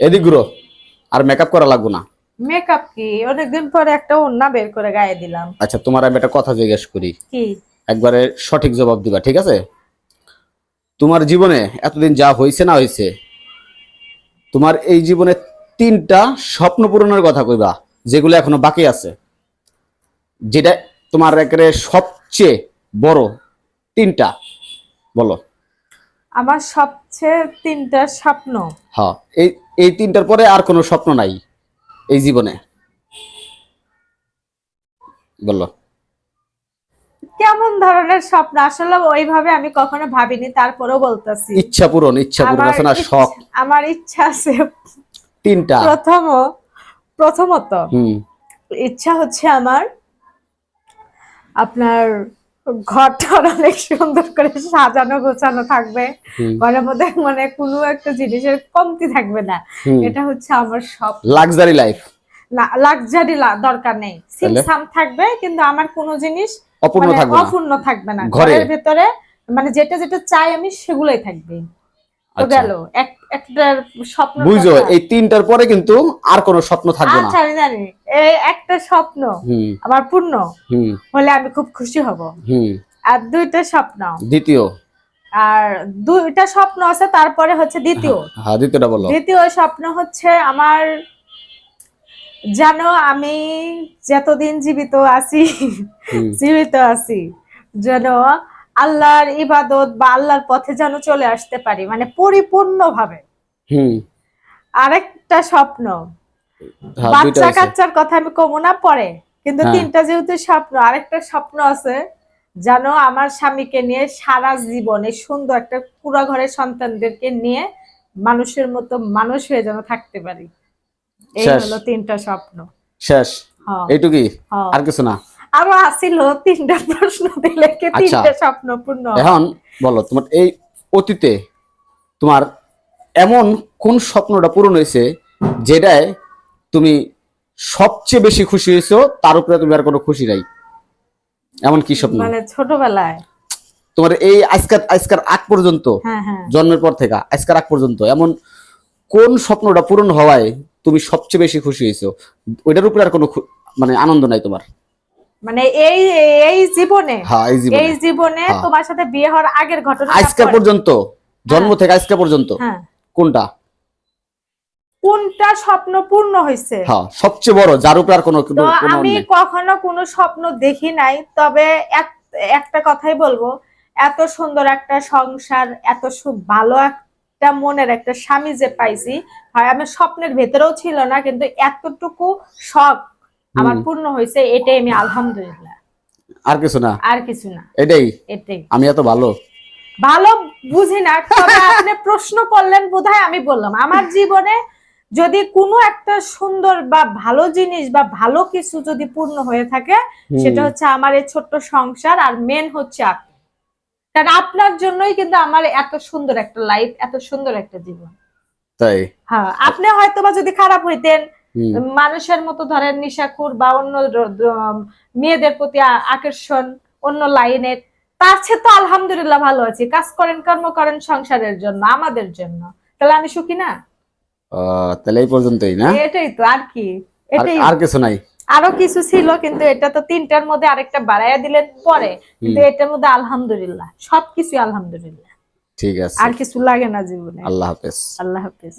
এদিক ঘুরো। আর মেকআপ করা লাগবো না। মেকআপ কি? অনেকদিন পরে একটা ওন্না বের করে গায়ে দিলাম। আচ্ছা তোমার আমি একটা কথা জিজ্ঞেস করি। কি? একবারে সঠিক জবাব দিবা ঠিক আছে? তোমার জীবনে এতদিন যা হয়েছে না হয়েছে তোমার এই জীবনে তিনটা স্বপ্ন পূরণের কথা কইবা যেগুলো এখনও বাকি আছে। যেটা তোমার একেবারে সবচেয়ে বড় তিনটা। বলো। আমার সবচেয়ে তিনটা স্বপ্ন। হ্যাঁ এই এই তিনটার পরে আর কোনো স্বপ্ন নাই এই জীবনে। বলো। কেমন ধরনের স্বপ্ন? আসলে ওইভাবে আমি কখনো ভাবিনি তারপরেও বলতেছি। ইচ্ছা পূরণ ইচ্ছা পূরণ আছে না শখ। আমার ইচ্ছা আছে তিনটা। প্রথম প্রথমত হুম। ইচ্ছা হচ্ছে আমার আপনার ঘরটা অনেক সুন্দর করে সাজানো গোছানো থাকবে। ঘরের মধ্যে মানে কোনো একটা জিনিসের কমতি থাকবে না। এটা হচ্ছে আমার সব। লাক্সারি লাইফ লাক্সারি দরকার নেই। সিমসাম থাকবে কিন্তু আমার কোনো জিনিস অপূর্ণ মানে থাকবে না? অপূর্ণ থাকবে না। ঘরের ভেতরে মানে যেটা যেটা চাই আমি সেগুলোই থাকবে। তো আচ্ছা। গেল। এক একটা স্বপ্ন বুঝো এই তিনটার পরে কিন্তু আর কোনো স্বপ্ন থাকবে না। আচ্ছা আমি জানি। এই একটা স্বপ্ন আমার পূর্ণ হলে আমি খুব খুশি হব। আর দুইটা স্বপ্ন। দ্বিতীয়। আর দুইটা স্বপ্ন আছে তারপরে হচ্ছে দ্বিতীয়। হ্যাঁ দ্বিতীয়টা বলো। দ্বিতীয় স্বপ্ন হচ্ছে আমার জানো আমি যতদিন জীবিত আছি জীবিত আছি যেন আল্লাহর ইবাদত বা আল্লাহর পথে যেন চলে আসতে পারি মানে পরিপূর্ণ ভাবে আরেকটা স্বপ্ন হ্যাঁ বাচ্চা কাচ্চার কথা আমি কমু না পরে। কিন্তু হ্যাঁ। তিনটা যেহেতু স্বপ্ন আরেকটা স্বপ্ন আছে যেন আমার স্বামীকে নিয়ে সারা জীবনে সুন্দর একটা পুরা ঘরের সন্তানদেরকে নিয়ে মানুষের মতো মানুষ হয়ে যেন থাকতে পারি। এই। হলো তিনটা স্বপ্ন। শেষ। হ্যাঁ, এইটুকুই? হ্যাঁ। আর কিছু না? আরও আসিল তিনটা প্রশ্ন দিলে কি আচ্ছা। তিনটা স্বপ্ন পূর্ণ এখন বলো তোমার এই অতীতে তোমার এমন কোন স্বপ্নটা পূরণ হয়েছে যেটায় তুমি সবচেয়ে বেশি খুশি হয়েছো তার উপরে তুমি আর কোনো খুশি নাই? এমন কি স্বপ্ন? মানে ছোটবেলায়। তোমার এই আজকার আজকার আগ পর্যন্ত হ্যাঁ হ্যাঁ। জন্মের পর থেকে আজকার আগ পর্যন্ত এমন কোন স্বপ্নটা পূরণ হওয়ায় তুমি সবচেয়ে বেশি খুশি হয়েছো? ওইটার উপরে আর কোনো মানে আনন্দ নাই তোমার? মানে এই এই জীবনে হ্যাঁ এই জীবনে। হ্যাঁ। তোমার সাথে বিয়ে হওয়ার আগের ঘটনা আজকার পর্যন্ত জন্ম থেকে আজকার পর্যন্ত হ্যাঁ। কোনটা? কোনটা স্বপ্ন পূর্ণ হয়েছে? হ্যাঁ সবচেয়ে বড় যার উপরে আর কোনো আমি কখনো কোনো স্বপ্ন দেখি নাই তবে এক- একটা কথাই বলব এত সুন্দর একটা সংসার এত ভালো একটা মনের একটা স্বামী যে পাইছি হয় আমার স্বপ্নের ভেতরেও ছিল না কিন্তু এতটুকু শখ আমার পূর্ণ হয়েছে এটাই আমি আলহামদুলিল্লাহ। আর কিছু না? আর কিছু না। এটাই? এটাই। আমি এত ভালো? ভালো বুঝি না তবে আপনি প্রশ্ন করলেন বোধহয় আমি বললাম। আমার জীবনে যদি কোনো একটা সুন্দর বা ভালো জিনিস বা ভালো কিছু যদি পূর্ণ হয়ে থাকে সেটা হচ্ছে আমার এই ছোট্ট সংসার আর মেন হচ্ছে আপনি। কারণ আপনার জন্যই কিন্তু আমার এত সুন্দর একটা লাইফ এত সুন্দর একটা জীবন। তাই? হ্যাঁ আপনি হয়তো বা যদি খারাপ হইতেন। মানুষের মতো ধরেন নিশাখুর বা অন্য মেয়েদের প্রতি আকর্ষণ অন্য লাইনের তার চেয়ে তো আলহামদুলিল্লাহ ভালো আছি। কাজ করেন কর্ম করেন সংসারের জন্য আমাদের জন্য। তাহলে আমি সুখী না? তাহলে এই পর্যন্তই না? এটাই তো আর কি। এটাই আর কিছু নাই? আরও কিছু ছিল কিন্তু এটা তো তিনটার মধ্যে আরেকটা বাড়াইয়া দিলেন পরে। কিন্তু এটার মধ্যে আলহামদুলিল্লাহ সবকিছু আলহামদুলিল্লাহ। ঠিক আছে। আর কিছু লাগে না জীবনে। আল্লাহ হাফেজ। আল্লাহ হাফিজ।